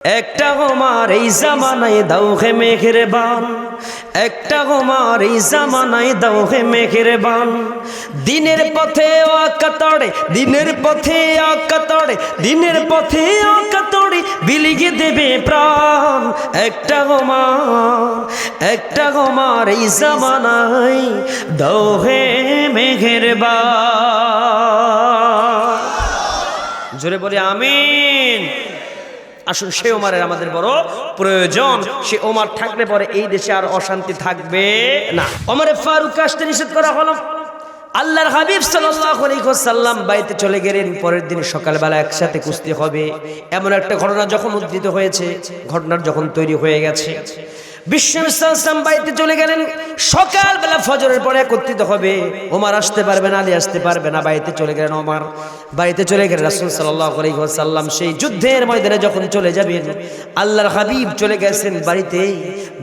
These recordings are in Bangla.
একটা গোমার এই জামানায় দাও হে মেঘের বান একটা গোমার এই জামানায় দাও হে মেঘের বান দিনের পথে আকাতড়ে দিনের পথে আকাতড়ে দিনের পথে আকাতড়ে বিলিগে দেবে প্রাণ। একটা গোমার একটা গোমার এই জামানায় দাও হে মেঘের বান জোরে বলি, আমিন। আসুন, সে ওমারের আমাদের বড় প্রয়োজন। সে ওমার থাকলে পরে এই দেশে আর অশান্তি থাকবে না। ওমারে ফারুক আসতে নিষেধ করা হলো। আল্লাহর হাবিব সাল্লাম বাড়িতে চলে গেলেন, পরের দিন সকালবেলা একসাথে কুস্তি হবে। এমন একটা ঘটনা যখন উদ্ধৃত হয়েছে, ঘটনার যখন তৈরি হয়ে গেছে। বিশ্বমিশ্রাম বাড়িতে চলে গেলেন। সকালবেলা ফজরের পরে একত্রিত হবে। ওমার আসতে পারবে না, আলী আসতে পারবে না, বাড়িতে চলে গেলেন ওমার। বাড়িতে চলে গেলেন রাসুল সাল্লাহ আলাইসাল্লাম সেই যুদ্ধের ময়দানে যখন চলে যাবেন, আল্লাহর হাবিব চলে গেছেন বাড়িতে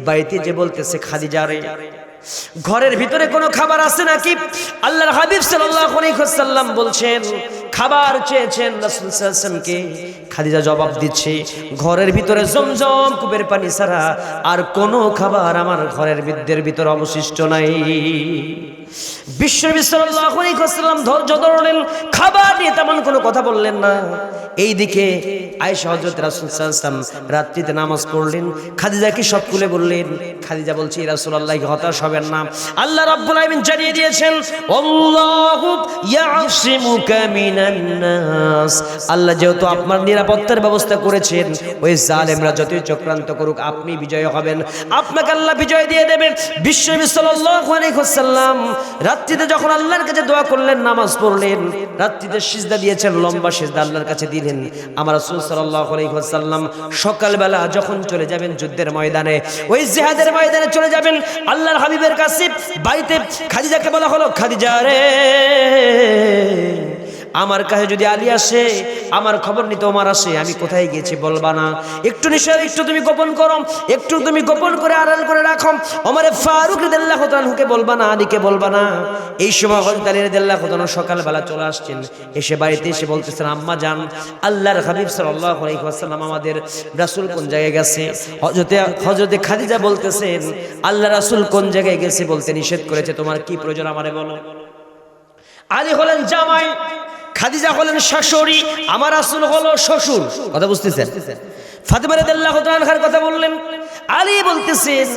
বাড়িতে যে বলতেছে, খাদিজা রে, ঘরের ভিতরে কোনো খাবার আছে নাকি? আল্লাহর হাবিব সাল্লাল্লাহু আলাইহি ওয়াসাল্লাম বলছেন, খাবার চেয়েছেন রাসূল সাল্লাল্লাহু খাদিজা জবাব দিচ্ছে, ঘরের ভিতরে জমজম কূপের পানি ছাড়া আর কোনো খাবার আমার ঘরের বিদ্যের ভিতরে অবশিষ্ট নাই। বিশ্বনবী ধৈর্য ধরলেন, খাবার নিয়ে তেমন কোনো কথা বললেন না। এইদিকে আয়েশা হযরত রাসূল সাল্লাল্লাহু রাত্রিতে নামাজ পড়লেন খাদিজাকে সব খুলে বললেন, খাদিজা বলছে রাসূলুল্লাহ হতাশ হবেন না। আল্লাহ রাব্বুল আলামিন জানিয়ে দিয়েছেন, আল্লাহু যেহেতু আপনার নিরাপত্তার ব্যবস্থা করেছেন, ওই জালেমরা যতই চক্রান্ত করুক, আপনি বিজয় হবেন। আপনাকে আল্লাহ বিজয় দিয়ে দেবেন। বিশ্বনবী সাল্লাল্লাহু আলাইহি রাত্রিতে যখন আল্লাহর কাছে দোয়া করলেন, নামাজ পড়লেন, রাত্রিতে সিজদা দিয়েছেন, লম্বা সিজদা আল্লাহর কাছে দিলেন। আমার রাসূল সাল্লাল্লাহু আলাইহি ওয়াসাল্লাম সকালবেলা যখন চলে যাবেন যুদ্ধের ময়দানে, ওই জিহাদের ময়দানে চলে যাবেন, আল্লাহর হাবিবের কাছে বাড়িতে খাদিজাকে বলা হলো, খাদিজা রে। আমার কাছে যদি আলী আসে, আমার খবর নিতে ওমার আসে, আমি কোথায় গিয়েছি বলবা না। একটু নিশ্চয়, একটু তুমি গোপন করো, একটু তুমি গোপন করে আড়াল করে রাখো। ওমারে ফারুক রেদাল্লাহ তানহুকে বলবা না, আলীকে বলবা না। এই সময় হজরত আলী রেদাল্লাহ তানহু সকালবেলা চলে আসছেন, এসে বাড়িতে এসে বলতেছেন, আম্মা জান আল্লাহর হাবিব আলাইহি আমাদের রাসুল কোন জায়গায় গেছে? হযরতে হযরতে খাদিজা বলতেছেন, আল্লাহ রাসুল কোন জায়গায় গেছে? বলতে নিষেধ করেছে, তোমার কি প্রয়োজন আমারে বলো? আলী হলেন, জামাই খাদিজা হলেন শাশুড়ি, আমার আসল হলো শ্বশুর। কথা বুঝতেছেন? ফাতেমা রাদিয়াল্লাহু তাআলার কথা বললেন, আলী বলতেছেন,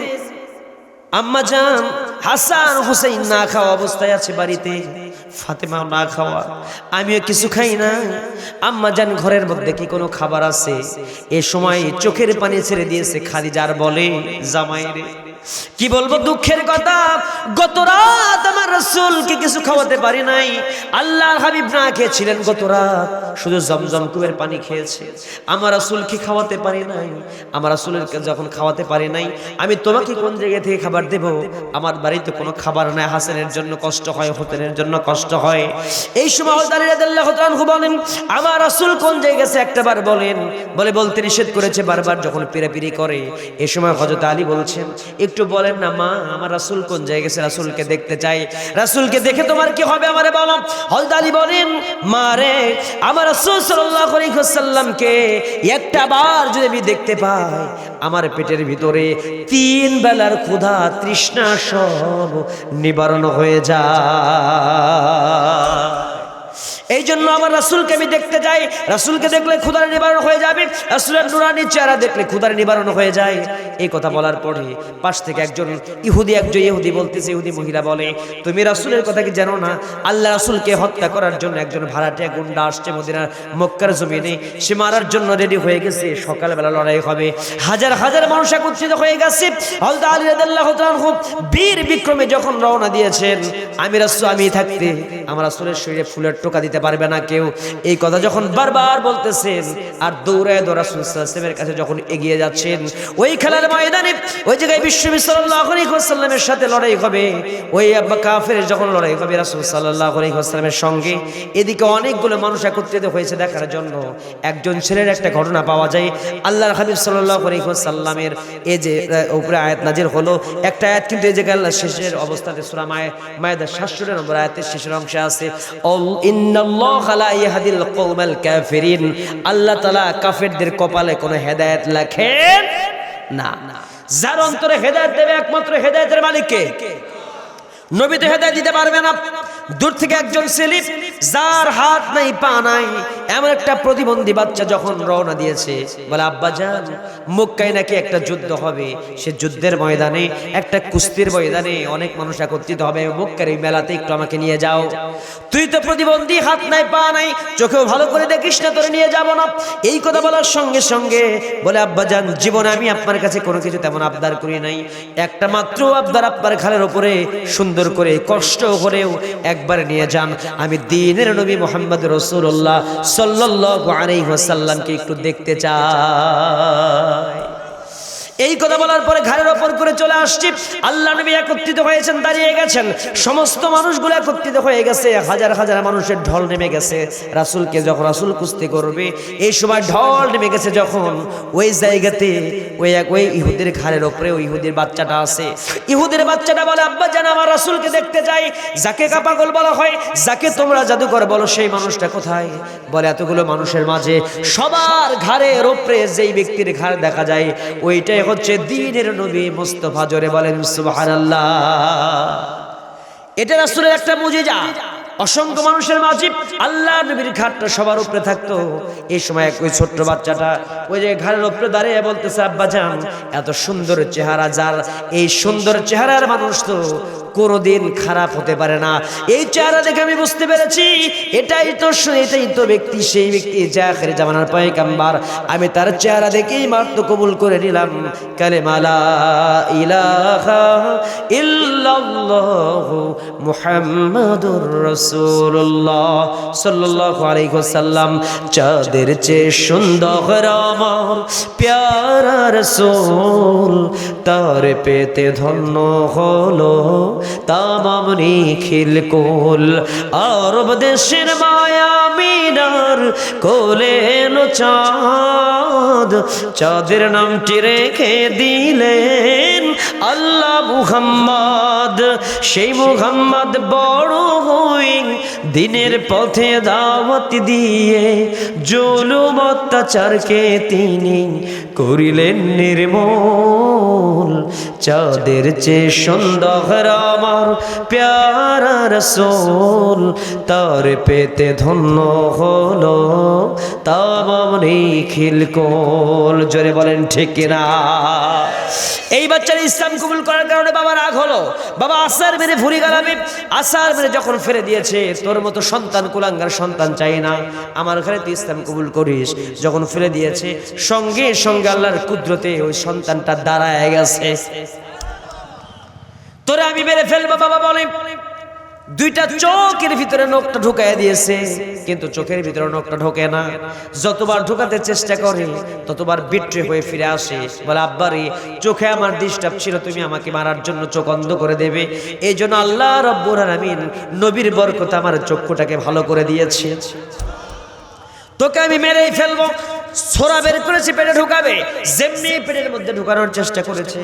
আম্মা জান, হাসান, হুসাইন না খাওয়া অবস্থায় আছে বাড়িতে, ফাতেমা না খাওয়া, আমিও কিছু খাই না। আম্মা জান ঘরের মধ্যে কি কোনো খাবার আছে? এ সময় চোখের পানি ছেড়ে দিয়েছে খাদিজার বলে জামাইরে কি বলব দুঃখের কথা? গত রাত আমার রসুলকে কিছু খাওয়াতে পারি নাই। আল্লাহর হাবিব না খেয়েছিলেন গত রাত। শুধু জমজম কুয়ের পানি খেয়েছে। আমার রসুলকে খাওয়াতে পারি নাই। আমার রসুলের যখন খাওয়াতে পারি নাই, আমি তোমাকে কোন জায়গা থেকে খাবার দেব? আমার বাড়িতে কোনো খাবার নাই। হাসানের জন্য কষ্ট হয় হোটেলের জন্য কষ্ট হয়। এই সময় বলেন, আমার রসুল কোন জায়গায় একটা বার বলেন। বলে বলতে নিষেধ করেছে বারবার যখন পিরাপিরি করে। এ সময় হজরত আলী বলছেন একটু বলেন না, মা, আমার রাসুল কোন জায়গায় গেছে? রাসুলকে দেখতে চাই। রাসুলকে দেখে তোমার কি হবে আমারে বলো? হজরত আলী বলেন, মা রে, আমার রাসুল সাল্লাল্লাহু আলাইহি ওয়াসাল্লামকে একটা বার যদি আমি দেখতে পাই, আমার পেটের ভিতরে তিন বেলার ক্ষুধা, তৃষ্ণা সব নিবারণ হয়ে যায়। এই জন্য আমার রাসুলকে আমি দেখতে যাই। রাসুলকে দেখলে ক্ষুদার নিবারণ হয়ে যাবে। রাসুলের নুরানির চেহারা দেখলে ক্ষুদার নিবারণ হয়ে যায়। এই কথা বলার পরে পাশ থেকে একজন ইহুদি একজন ইহুদি বলতেছে, ইহুদি মহিলা বলে, তুমি রাসুলের কথা কি জানো না? আল্লাহ রাসুলকে হত্যা করার জন্য একজন ভাড়াটিয়া গুন্ডা আসছে মদিনার মক্কার জমিনে। সে মারার জন্য রেডি হয়ে গেছে। সকালবেলা লড়াই হবে। হাজার হাজার মানুষ একত্রিত হয়ে গেছে। হলদা আলী রাদিয়াল্লাহু তাআলা বীর বিক্রমে যখন রওনা দিয়েছেন, আমি রাসূল, আমি থাকতে, আমার রাসুলের শরীরে ফুলের টোকা দিতে পারবে না কেউ। এই কথা যখন বারবার বলতেছেন, আর দৌড়ায় দৌড়া সুলসালামের কাছে যখন এগিয়ে যাচ্ছেন, ওই খেলার ময়দানে, ওই জায়গায় বিশ্ববি সাথে লড়াই হবে। ওই আব্বা কাফের যখন লড়াই হবে রাসুল সাল্লাহ আলাইসাল্লামের সঙ্গে, এদিকে অনেকগুলো মানুষ একত্রিত হয়েছে দেখার জন্য। একজন ছেলের একটা ঘটনা পাওয়া যায়। আল্লাহর হাবিব সাল্লাহ আলাইসাল্লামের এই যে উপরে আয়াত নাজির হলো। একটা আয়াত কিন্তু এই জায়গায় আল্লাহ শেষের অবস্থাতে সুরা মায়, মায়েদের সাতশো নম্বর আয়াতের শেষের অংশে আছে। অল ইন্নাল ইন্নাল্লাহ লা ইয়াহদিল কওমাল কাফিরিন, আল্লাহ তাআলা কাফেরদের কপালে কোনো হেদায়েত লেখেন না। যার অন্তরে হেদায়েত দেবে একমাত্র হেদায়েতের মালিককে। নবী তো হেদায়েত দিতে পারবে না। দূর থেকে একজন সেলিম যার হাত নাই, পা নাই, এমন একটা প্রতিবন্ধী বাচ্চা যখন রওনা দিয়েছে, বলে, আব্বা যান মক্কায় নাকি একটা যুদ্ধ হবে? সে যুদ্ধের ময়দানে, একটা কুস্তির ময়দানে অনেক মানুষ একত্রিত হবে, মক্কার এই মেলাতে একটু আমাকে নিয়ে যাও। তুই তো প্রতিবন্ধী, হাত নাই, পা নাই, চোখেও ভালো করে দেখিস না, তোরে নিয়ে যাব না। এই কথা বলার সঙ্গে সঙ্গে, বলে, আব্বা যান জীবনে আমি আপনার কাছে কোনো কিছু তেমন আবদার করি নাই। একটা মাত্র আবদার আপনার খালের ওপরে সুন্দর করে, কষ্ট করেও একবার নিয়ে যান। আমি দিনের নবী মোহাম্মদ রসুল্লাহ সাল্লাহ আলাই ওয়াসাল্লামকে একটু দেখতে চাই এই কথা বলার পরে ঘাড়ের ওপর করে চলে আসছি। আল্লাহ নবী একত্রিত হয়েছেন, দাঁড়িয়ে গেছেন। সমস্ত মানুষগুলো একত্রিত হয়ে গেছে। হাজার হাজার মানুষের ঢল নেমে গেছে। রাসূলকে যখন রাসুল কুস্তি করবে, এই সময় ঢল নেমে গেছে যখন। ওই জায়গাতে ওই এক ওই ইহুদের ঘাড়ের ওপরে ওই ইহুদের বাচ্চাটা আছে। ইহুদের বাচ্চাটা বলে, আব্বা, জান, আমার রাসূলকে দেখতে যাই যাকে কাপাগল বলা হয়, যাকে তোমরা জাদুকর বলো, সেই মানুষটা কোথায়? বলে, এতগুলো মানুষের মাঝে সবার ঘাড়ের ওপরে যেই ব্যক্তির ঘাড় দেখা যায়, ওইটাই হচ্ছে দিনের নবী মুস্তফা জোরে বলেন, সুবহানাল্লাহ। এটা রাসূলের একটা মুজিজা। অসংখ্য মানুষের মাঝে আল্লাহ নবীর ঘাটটা সবার উপরে থাকতো। এই সময় ওই ছোট্ট বাচ্চাটা ওই যে ঘাড়ের উপরে দাঁড়িয়ে বলতেছে আব্বা এত সুন্দর চেহারা যার, এই সুন্দর চেহারার মানুষ তো কোনোদিন খারাপ হতে পারে না। এই চেহারা দেখে আমি বুঝতে পেরেছি, এটাই তো এটাই তো ব্যক্তি, সেই ব্যক্তি আখের জামানার পয়গাম্বার। আমি তার চেহারা দেখেই মাত্র কবুল করে নিলাম। কালেমালা ইলাহা ইল্লাল্লাহু মুহাম্মাদুর রাসূলুল্লাহ সাল্লাল্লাহু আলাইহি ওয়াসাল্লাম। চাঁদের চেয়ে সুন্দর আমার প্যারা রাসূল তার পেতে ধন্য হলো তামাম নিখিল কোল। আরব দেশের মায়া মিনার কোলে এলো চাঁদ। চাঁদের নামটি রেখে দিলেন আল্লাহ মুহাম্মদ। সেই মুহাম্মদ বড় হই দিনের পথে দাওয়াত দিয়ে জুলুম অত্যাচারকে তিনি করিলেন নির্মূল রসুল চাঁদের চেয়ে সুন্দর আমার প্যারা রসোল। তার পেতে ধন্য হলো তামাম নিখিল কোল। জোরে বলেন, ঠিক না এই বাচ্চার ইসলাম কবুল করার কারণে বাবা রাগ হলো। বাবা আসার মেরে ভুরি গালাবে আসার মেরে যখন ফেলে দিয়েছে, তোর মতো সন্তান, কুলাঙ্গার সন্তান চাই না। আমার ঘরে তুই ইসলাম কবুল করিস। যখন ফেলে দিয়েছে, সঙ্গে সঙ্গে আল্লাহর কুদরতে ওই সন্তানটা দাঁড়ায় গেছে। তোরে আমি মেরে ফেলব, বাবা, বলে। দুইটা চোখের ভিতরে নখটা ঢুকাইয়া দিয়েছে, কিন্তু চোখের ভিতরে নখটা ঢোকে না। যতবার ঢুকাতে চেষ্টা করে, ততবার বিট্রে হয়ে ফিরে আসে। বলে, আব্বারে, চোখে আমার ডিস্টার্ব ছিল, তুমি আমাকে মারার জন্য চোখ অন্ধ করে দেবে। এই জন্য আল্লাহ রব্বুর আলামিন নবীর বরকত আমার চক্ষুটাকে ভালো করে দিয়েছে। তোকে আমি মেরেই ফেলব। ছোড়া বের করেছি, পেটে ঢুকাবে। যেমনি পেটের মধ্যে ঢুকানোর চেষ্টা করেছে।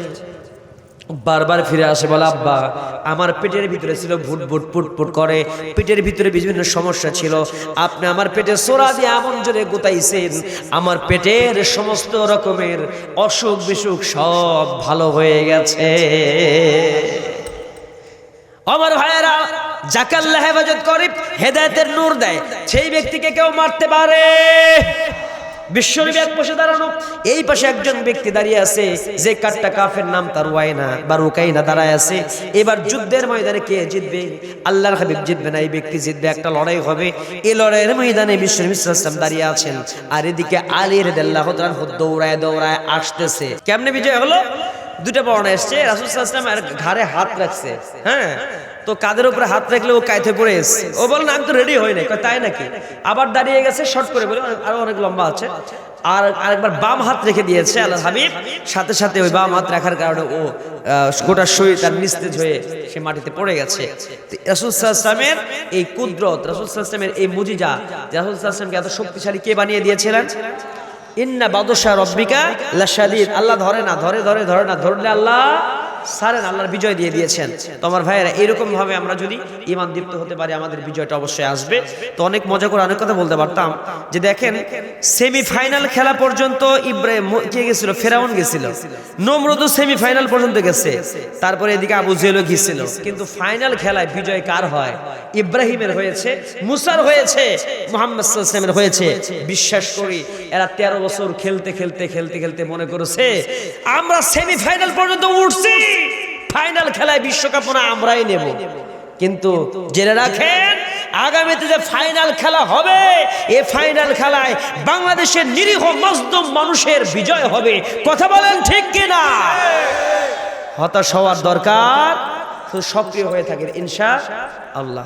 বারবার ফিরে আসে, বলে, আব্বা, আমার পেটের ভিতরে ছিল ভুট ভুট ফুট ফুট করে। পেটের ভিতরে বিভিন্ন সমস্যা ছিল। আপনি আমার পেটে সোরা দিয়ে এমন জোরে গুতাইছেন। আমার পেটের সমস্ত রকমের অসুখ বিসুখ সব ভালো হয়ে গেছে। আমার ভাইয়েরা জাকাল্লা হেফাজত করে, হেদায়তের নূর দেয়। সেই ব্যক্তিকে কেউ মারতে পারে। বিশ্বনবী এক পাশে দাঁড়ানো। এই পাশে একজন ব্যক্তি দাঁড়িয়ে আছে, যে কাটটা কাফের নাম তার ওয়াইনা বা রুকাইনা দাঁড়ায় আছে। এবার যুদ্ধের ময়দানে কে জিতবে? আল্লাহর হাবিব জিতবে না, এই ব্যক্তি জিতবে, একটা লড়াই হবে। এই লড়াইয়ের ময়দানে বিশ্বনবী সাল্লাল্লাহু দাঁড়িয়ে আছেন, আর এদিকে আলী রাদিয়াল্লাহু তাআলা দৌড়ায় দৌড়ায় আসতেছে। কেমনে বিজয় হলো? দুটা বর্ণা এসছে। রাসূল আলাইহি ঘাড়ে হাত রাখছে। হ্যাঁ? তো কাদের উপরে হাত রাখলে ও কাইতে পড়ে এসছে ও বলে, না, আমি তো রেডি হই নাই। তাই নাকি? আবার দাঁড়িয়ে গেছে শর্ট করে বলে, আরও অনেক লম্বা আছে। আর আরেকবার বাম হাত রেখে দিয়েছে আল্লাহ হাবিব। সাথে সাথে ওই বাম হাত রাখার কারণে ও গোটা শরীর তার নিস্তেজ হয়ে সে মাটিতে পড়ে গেছে। রাসুল সাল্লামের এই কুদরত, রাসুল সাল্লামের এই মুজিজা রাসুল সাল্লামকে এত শক্তিশালী কে বানিয়ে দিয়েছিলেন? ইন্না বাদশা রব্বিকা লাশাদিদ। আল্লাহ ধরে না ধরে ধরে ধরে না ধরলে আল্লাহ সারেন আল্লাহর বিজয় দিয়ে দিয়েছেন। তোমার ভাইয়েরা এরকম ভাবে আমরা যদি ইমান দীপ্ত হতে পারি, আমাদের বিজয়টা অবশ্যই আসবে। তো অনেক মজা করে অনেক কথা বলতে পারতাম। যে দেখেন, সেমিফাইনাল খেলা পর্যন্ত ইব্রাহিম কে গেছিল? ফেরাউন গেছিল। নমরুদ সেমিফাইনাল পর্যন্ত গেছে। তারপরে এদিকে আবু জেলও গিয়েছিল কিন্তু ফাইনাল খেলায় বিজয় কার হয়? ইব্রাহিমের হয়েছে, মুসার হয়েছে, মোহাম্মদ সাল্লামের হয়েছে। বিশ্বাস করি, এরা তেরো বছর খেলতে খেলতে খেলতে খেলতে মনে করেছে, আমরা সেমিফাইনাল পর্যন্ত উঠছি। ফাইনাল খেলায় বিশ্বকাপ আমরাই নেব। কিন্তু জেনে রাখেন, আগামীতে যে ফাইনাল খেলা হবে, এ ফাইনাল খেলায় বাংলাদেশের নিরীহ মজদুম মানুষের বিজয় হবে। কথা বলেন ঠিক কিনা? হতাশ হওয়ার দরকার সক্রিয় হয়ে থাকেন, ইনশা আল্লাহ।